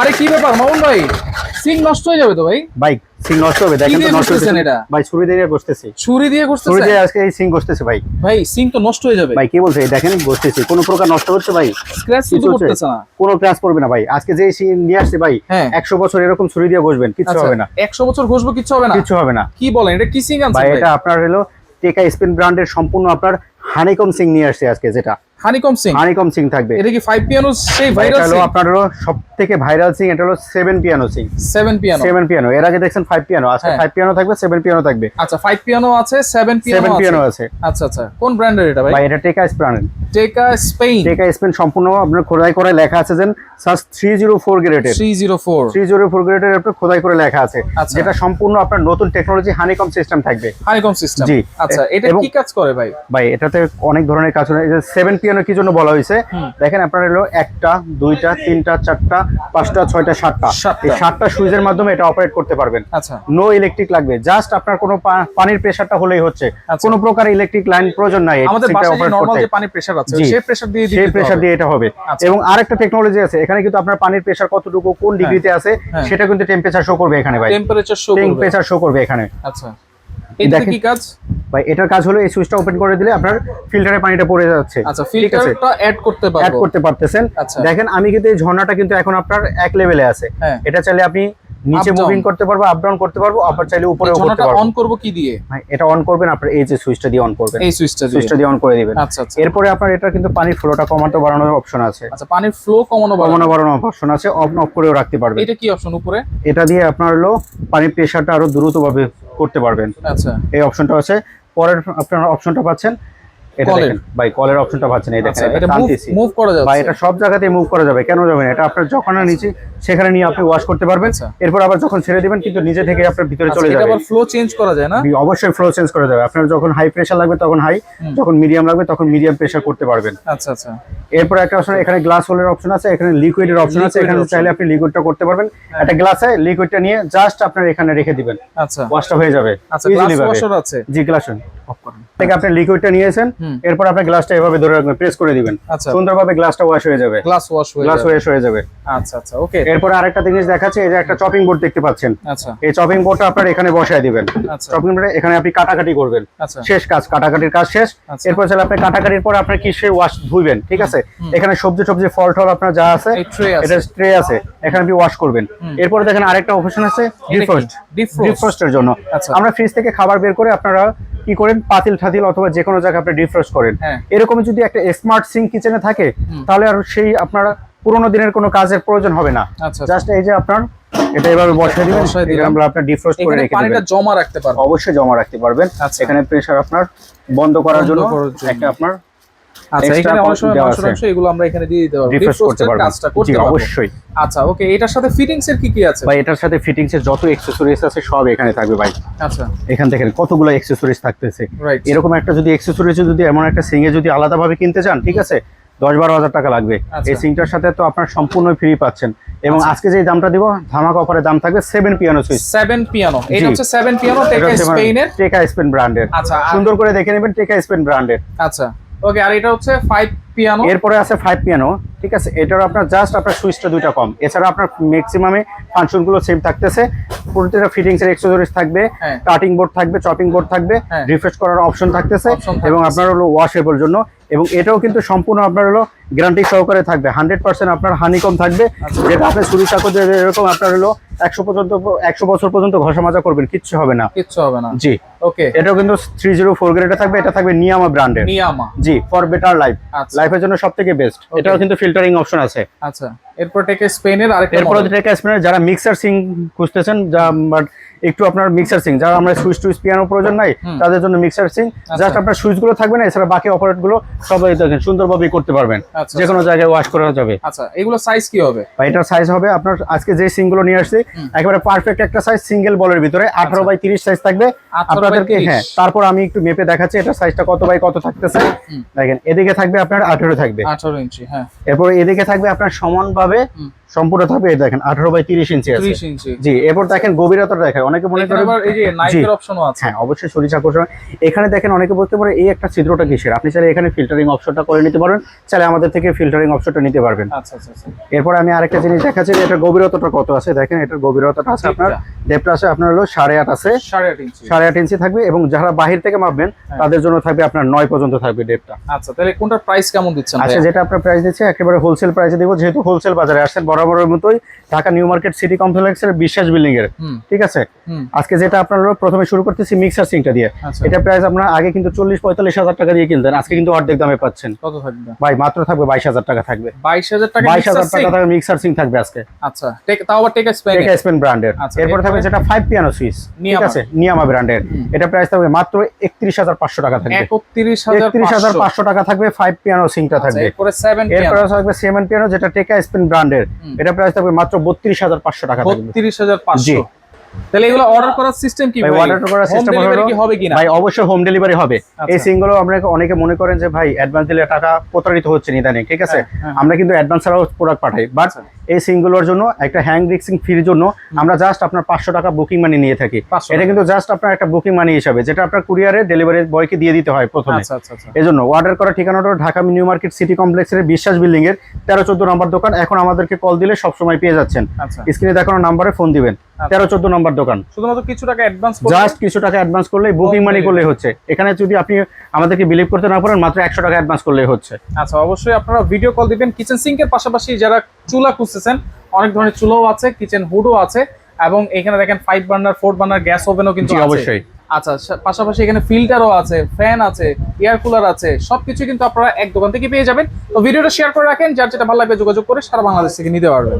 আরে কি ব্যাপার মামুন ভাই? সিং নষ্ট হয়ে যাবে তো ভাই? ভাই সিং নষ্ট হবে দেখেন তো নষ্ট হচ্ছে এটা? ভাই ছুরি দিয়ে বসতেছি। ছুরি দিয়ে ছুরি দিয়ে আজকে এই সিং বসতেছে ভাই। ভাই সিং তো নষ্ট হয়ে যাবে। ভাই কি বলছে? দেখেন বসতেছি। কোনো প্রকার নষ্ট হচ্ছে ভাই? স্ক্র্যাচ কিছু করতেছে না। কোনো ক্লাস পড়বে না ভাই। আজকে যে সিং নিয়ে আসছে ভাই হ্যাঁ। একশো বছর এরকম ছুরি দিয়ে বসবেন কিছু আচ্ছা হবে না। 100 বছর ঘষবো কিচ্ছু হবে না? কিছু হবে না। কি বলেন এটা কি সিং আনছেন ভাই ভাই? এটা আপনার হলো টেকা স্পিন ব্র্যান্ডের সম্পূর্ণ আপনার হানিকম সিং নিয়ে আসছে আজকে যেটা। হানিকম সিং। হানিকম সিং থাকবে। এটা কি 5 পিয়ানো সেই ভাইরাল সিং। আপনার হলো সবথেকে ভাইরাল সিং এটা হলো 7 পিয়ানো সিং। 7 পিয়ানো 7 পিয়ানো এর আগে দেখছেন 5 পিয়ানো আচ্ছা 5 পিয়ানো থাকবে 7 পিয়ানো থাকবে। আচ্ছা 5 পিয়ানো আছে 7 পিয়ানো আছে। 7 পিয়ানো আছে। আচ্ছা আচ্ছা। কোন ব্র্যান্ডের এটা ভাই? ভাই এটা টেকা স্পেন টেকা স্পেন টেকা স্পেন সম্পূর্ণ আপনার খোদাই করে লেখা আছে যেন সাস 304 গ্রেডের 304 304 গ্রেডের আপনার খোদাই করে লেখা আছে। আচ্ছা। যেটা সম্পূর্ণ আপনার নতুন টেকনোলজি হানিকম সিস্টেম থাকবে। হানিকম সিস্টেম জি। আচ্ছা এটা কি কাজ করে ভাই? ভাই এটাতে অনেক ধরনের কাজ করে 7 তিয়ানো কি জন্য বলা হয়েছে? দেখেন আপনার এলো একটা দুইটা তিনটা চারটা পাঁচটা ছয়টা সাতটা। এই সাতটা সুইজের মাধ্যমে এটা অপারেট করতে পারবেন। আচ্ছা। নো ইলেকট্রিক লাগবে। জাস্ট আপনার কোনো পানির প্রেশারটা হলেই হচ্ছে। আচ্ছা। কোন প্রকার ইলেকট্রিক লাইন প্রয়োজন নাই আমাদের পানির প্রেশার আছে সেই প্রেশার দিয়ে সেই প্রেশার দিয়ে এটা হবে। আচ্ছা। এবং আরেকটা টেকনোলজি আছে। এখানে কিন্তু আপনার পানির প্রেশার কতটুকু কোন হ্যাঁ। ডিগ্রিতে আছে হ্যাঁ। সেটা কিন্তু টেম্পারেচার শো করবে এখানে ভাই। টেম্পারেচার শো করবে। টেম্পারেচার শো করবে এখানে। আচ্ছা। এটা কি কাজ? ভাই এটার কাজ হলো এই সুইচটা ওপেন করে দিলে আপনার ফিল্টারে পানিটা পড়ে যাচ্ছে। আচ্ছা ফিল্টারটা অ্যাড করতে পারব। অ্যাড করতে পারতেছেন। আচ্ছা। দেখেন আমি কিন্তু এই ঝর্ণাটা কিন্তু এখন আপনার এক লেভেলে আছে। হ্যাঁ। এটা চাইলে আপনি নিচে মুভিং করতে পারব আপ ডাউন করতে পারব আবার চাইলে উপরেও করতে পারব। অন করব কি দিয়ে? ভাই এটা অন করবেন আপনার এই যে সুইচটা দিয়ে অন করবেন। এই সুইচটা দিয়ে। সুইচটা দিয়ে অন করে দিবেন। আচ্ছা আচ্ছা। এরপরে আপনার এটা কিন্তু পানির ফ্লোটা কমানো বাড়ানোর অপশন আছে। আচ্ছা পানির ফ্লো কমানো কমানো বাড়ানো বাড়ানোর অপশন আছে। অফ অফ করেও রাখতে পারবেন। এটা কি অপশন উপরে? এটা দিয়ে আপনার হলো পানির প্রেশারটা আরও দ্রুতভাবে করতে পারবেন। আচ্ছা। এই অপশনটা আছে। পরের আপনারা অপশনটা পাচ্ছেন। এটা কলের। দেখেন ভাই কলের অপশনটা পাচ্ছেন এই দেখেন আচ্ছা এটা এটা মুভ করা বা যাচ্ছে এটা সব জায়গাতেই মুভ করা যাবে কেন যাবে না? এটা আপনার যখন নিচে সেখানে নিয়ে আপনি ওয়াশ করতে পারবেন। আচ্ছা। এরপর আবার যখন ছেড়ে দিবেন কিন্তু নিজে থেকে আপনার ভিতরে আচ্ছা, চলে যাবে। আবার ফ্লো চেঞ্জ করা যায় না? অবশ্যই ফ্লো চেঞ্জ করা যাবে। আপনার যখন হাই প্রেশার লাগবে তখন হাই যখন মিডিয়াম লাগবে তখন মিডিয়াম করতে পারবেন। আচ্ছা আচ্ছা। এরপর একটা অপশন এখানে গ্লাস হোলের অপশন আছে এখানে লিকুইডের অপশন আছে এখানে চাইলে আপনি লিকুইডটা করতে পারবেন। হ্যাঁ। একটা গ্লাসে লিকুইডটা নিয়ে জাস্ট আপনার এখানে রেখে দিবেন। আচ্ছা। ওয়াশটা হয়ে যাবে। আচ্ছা গ্লাস ওয়াশার আছে। জি গ্লাস অফ করেন। থেকে আপনি লিকুইডটা নিয়েছেন এরপর আপনি গ্লাসটা এভাবে ধরে রাখবেন প্রেস করে দিবেন। আচ্ছা। সুন্দরভাবে গ্লাসটা ওয়াশ হয়ে যাবে। গ্লাস ওয়াশ হয়ে গ্লাস ওয়াশ হয়ে যাবে। আচ্ছা আচ্ছা ওকে এরপর আরেকটা জিনিস দেখাচ্ছে এই যে একটা চপিং বোর্ড দেখতে পাচ্ছেন। আচ্ছা। এই চপিং বোর্ডটা আপনার এখানে বসায় দিবেন। আচ্ছা। চপিং বোর্ডে এখানে আপনি কাটাকাটি করবেন। আচ্ছা। শেষ কাজ কাটাকাটির কাজ শেষ। আচ্ছা। এরপর চাইলে আপনি কাটাকাটির পর আপনার কি সে ওয়াশ ধুইবেন ঠিক আছে? এখানে সবজি সবজি ফল টল আপনার যা আছে এটা ট্রে আছে। এখানে আপনি ওয়াশ করবেন। এরপর দেখেন আরেকটা অপশন আছে ডিফ্রস্ট ডিফ্রস্ট ডিফ্রস্টের জন্য। আচ্ছা। আমরা ফ্রিজ থেকে খাবার বের করে আপনারা কি করেন? পাতিল ঠাতিল অথবা যে কোনো জায়গায় আপনি রিফ্রেশ করেন। হ্যাঁ। এরকম যদি একটা স্মার্ট সিঙ্ক কিচেনে থাকে তাহলে আর সেই আপনার পুরোনো দিনের কোনো কাজের প্রয়োজন হবে না। আচ্ছা জাস্ট এই যে আপনার এটা এভাবে বসিয়ে দিবেন আমরা আপনার ডিফ্রস্ট করে রেখে পানিটা জমা রাখতে পারবেন। অবশ্যই জমা রাখতে পারবেন। আচ্ছা। এখানে প্রেসার আপনার বন্ধ করার জন্য। একটা আপনার আচ্ছা এখানে অনেক সময় মাংস এগুলো আমরা এখানে দিয়ে দিতে পারব। ডিফ্রস্ট করতে ডিফ্রস্টের কাজটা করতে পারব। অবশ্যই। আচ্ছা ওকে এটার সাথে ফিটিংস এর কি কি আছে? ভাই এটার সাথে ফিটিংস এর যত অ্যাক্সেসরিজ আছে সব এখানে থাকবে ভাই। আচ্ছা। এখান থেকে কতগুলো অ্যাক্সেসরিজ থাকতেছে? এরকম একটা যদি অ্যাক্সেসরিজ যদি এমন একটা সিঙ্গে যদি আলাদাভাবে কিনতে চান ঠিক আছে? দশ বারো হাজার টাকা লাগবে। আচ্ছা। এই সিংটার সাথে তো আপনার সম্পূর্ণ ফ্রি পাচ্ছেন। এবং আচ্ছা। আজকে যে দামটা দিব ধামাকা অফারের দাম থাকবে seven piano switch seven piano এটা হচ্ছে সেভেন পিয়ানো টেকা স্পেনের টেকা স্পেন ব্র্যান্ডের আচ্ছা সুন্দর করে দেখে নেবেন টেকা স্পেন ব্র্যান্ডের আচ্ছা। ওকে আর এটা হচ্ছে ফাইভ পিয়ানো এরপরে আছে ফাইভ পিয়ানো ঠিক আছে? এটার আপনার জাস্ট আপনার সুইচটা দুইটা কম। এছাড়া আপনার ম্যাক্সিমামে ফাংশনগুলো সেম থাকতেছে। প্রতিটা ফিটিংস এর এক্সেসরিজ থাকবে হ্যাঁ। কাটিং বোর্ড থাকবে চপিং বোর্ড থাকবে হ্যাঁ। রিফ্রেশ করার অপশন থাকতেছে এবং আপনার হলো ওয়াশেবল জন্য। এবং এটাও কিন্তু সম্পূর্ণ আপনার হলো গ্যারান্টি সহকারে থাকবে। হান্ড্রেড পার্সেন্ট আপনার হানিকম থাকবে। আচ্ছা। যেটা আপনি ছুরি চাকু দিয়ে এরকম আপনার হলো একশো পর্যন্ত একশো বছর পর্যন্ত ঘষা মাজা করবেন কিচ্ছু হবে না। কিচ্ছু হবে না। জি। ওকে। এটাও কিন্তু থ্রি জিরো ফোর গ্রেডে থাকবে এটা থাকবে নিয়ামা ব্র্যান্ডের। নিয়ামা। G for better life. আচ্ছা। লাইফের জন্য সব থেকে বেস্ট এটাও কিন্তু ফিল্টারিং অপশন আছে। আচ্ছা। এরপর টেকে স্পেনের আরেকটা এরপর। থেকে যারা মিক্সার সিং খুঁজতেছেন যা বাট একটু আপনার মিক্সার সিং যারা আমরা সুইচ টুইচ পিয়ানো প্রয়োজন নাই তাদের জন্য মিক্সার সিং। জাস্ট আপনার সুইচগুলো থাকবে না এছাড়া বাকি অপারেটগুলো সবাই দেখেন সুন্দরভাবে করতে পারবেন। আচ্ছা যে কোনো জায়গায় ওয়াশ করা যাবে। আচ্ছা এগুলো সাইজ কি হবে? ভাই এটার সাইজ হবে আপনার আজকে যে সিংগুলো নিয়ে আসছি। একেবারে পারফেক্ট একটা সাইজ সিঙ্গেল বলের ভিতরে আঠারো বাই তিরিশ সাইজ থাকবে। আপনাদেরকে হ্যাঁ তারপর আমি একটু মেপে দেখাচ্ছি এটা সাইজটা কত বাই কত থাকতেছে। দেখেন এদিকে থাকবে আপনার আঠেরো থাকবে। আঠারো ইঞ্চি হ্যাঁ। এরপর এদিকে থাকবে আপনার সমানভাবে। সম্পূর্ণ থাকবে এই দেখেন আঠারো বাই তিরিশ ইঞ্চি আছে। 30 ইঞ্চি। জি এরপর দেখেন গভীরতা দেখেন অনেকে মনে এখানে করে আবার এই যে নাইকের অপশনও আছে। হ্যাঁ অবশ্যই আকর্ষণ। এখানে দেখেন অনেকে বলতে পারে এই একটা ছিদ্রটা কিসের? আপনি চাইলে এখানে ফিল্টারিং অপশনটা করে নিতে পারেন চাইলে আমাদের থেকে ফিল্টারিং অপশনটা নিতে পারবেন। আচ্ছা আচ্ছা আচ্ছা। এরপর আমি আরেকটা জিনিস দেখাচ্ছি যে গভীরতাটা কত আছে। দেখেন এটার গভীরতাটা আছে আপনার ডেপটা আছে আপনার হলো সাড়ে আট আছে। সাড়ে আট ইঞ্চি। সাড়ে আট ইঞ্চি থাকবে এবং যারা বাহির থেকে মাপবেন হ্যাঁ। তাদের জন্য থাকবে আপনার নয় পর্যন্ত থাকবে ডেপটা আচ্ছা তাহলে কোনটার প্রাইস কেমন দিচ্ছেন আচ্ছা যেটা আপনার প্রাইস দিচ্ছে একেবারে হোলসেল প্রাইসে দিব যেহেতু হোলসেল বাজারে আসছেন বরাবরের মতোই ঢাকা নিউ মার্কেট সিটি কমপ্লেক্সের বিশ্বাস বিল্ডিং এর। ঠিক আছে? আজকে যেটা আপনার প্রথমে শুরু করতেছি মিক্সার সিংটা দিয়ে। আচ্ছা। এটা প্রাইস আপনার আগে কিন্তু চল্লিশ পঁয়তাল্লিশ হাজার টাকা দিয়ে কিনতেন আজকে কিন্তু অর্ধেক দামে পাচ্ছেন। কত থাকবে? ভাই মাত্র থাকবে বাইশ হাজার টাকা থাকবে। বাইশ হাজার টাকা বাইশ হাজার টাকা থাকবে মিক্সার সিং থাকবে আজকে। আচ্ছা তাও আবার টেক স্পেন টেকা স্পেন ব্র্যান্ডের। আচ্ছা, এরপর থাকবে যেটা ফাইভ পিয়ানো সুইচ ঠিক আছে? নিয়ামা ব্র্যান্ডের। এটা প্রাইস থাকবে মাত্র একত্রিশ হাজার পাঁচশো টাকা থাকবে। একত্রিশ হাজার পাঁচশো। টাকা থাকবে ফাইভ পিয়ানো সিংটা থাকবে। এরপরে সেভেন এরপরে থাকবে সেভেন পিয়ানো যেটা টেকা স্পেন ব্র্যান্ডের। এটা প্রাইস থাকবে মাত্র বত্রিশ হাজার পাঁচশো টাকা বত্রিশ হাজার। পাঁচশো তাহলে এগুলো অর্ডার করার সিস্টেম কি ভাই, order করার system কি হবে কিনা? ভাই অবশ্যই হোম ডেলিভারি হবে। আচ্ছা। এই আমরা অনেকে মনে করেন যে ভাই অ্যাডভান্স দিলে টাকা প্রতারিত হচ্ছে ইদানিং ঠিক আছে? হ্যাঁ, হ্যাঁ। আমরা কিন্তু অ্যাডভান্স ছাড়াও প্রোডাক্ট পাঠাই। বাট আচ্ছা। এই সিমগুলোর জন্য একটা হ্যাং রিক্সিং ফির জন্য আমরা জাস্ট আপনার পাঁচশো টাকা বুকিং মানি নিয়ে থাকি। এটা কিন্তু জাস্ট আপনার একটা বুকিং মানি হিসাবে যেটা আপনার কুরিয়ারে ডেলিভারি বয়কে দিয়ে দিতে হয় প্রথমে। আচ্ছা আচ্ছা আচ্ছা। এই জন্য অর্ডার করা ঠিকানাটা ঢাকা নিউ মার্কেট সিটি কমপ্লেক্সের বিশ্বাস বিল্ডিং এর তেরো চোদ্দ নম্বর দোকান। এখন আমাদেরকে কল দিলে সবসময় পেয়ে যাচ্ছেন। আচ্ছা। স্ক্রিনে দেখানো নাম্বারে ফোন দিবেন। তেরো চোদ্দ নম্বর দোকান। শুধুমাত্র কিছু টাকা অ্যাডভান্স জাস্ট কিছু টাকা অ্যাডভান্স করলে বুকিং মানি করলে হচ্ছে। এখানে যদি আপনি আমাদেরকে বিলিভ করতে না পারেন মাত্র একশো টাকা অ্যাডভান্স করলে হচ্ছে। আচ্ছা অবশ্যই আপনারা ভিডিও কল দিবেন। কিচেন সিঙ্কের পাশাপাশি যারা চুলা খুঁজতেছেন অনেক ধরনের চুলাও আছে কিচেন হুডও আছে এবং এখানে দেখেন five burner four burner gas ওভেনও কিন্তু আছে। অবশ্যই। আচ্ছা পাশাপাশি এখানে ফিল্টারও আছে ফ্যান আছে এয়ার কুলার আছে সবকিছু কিন্তু আপনারা এক দোকান থেকে পেয়ে যাবেন। তো ভিডিওটা শেয়ার করে রাখেন যার যেটা ভালো লাগবে যোগাযোগ করে সারা বাংলাদেশ থেকে নিতে পারবেন।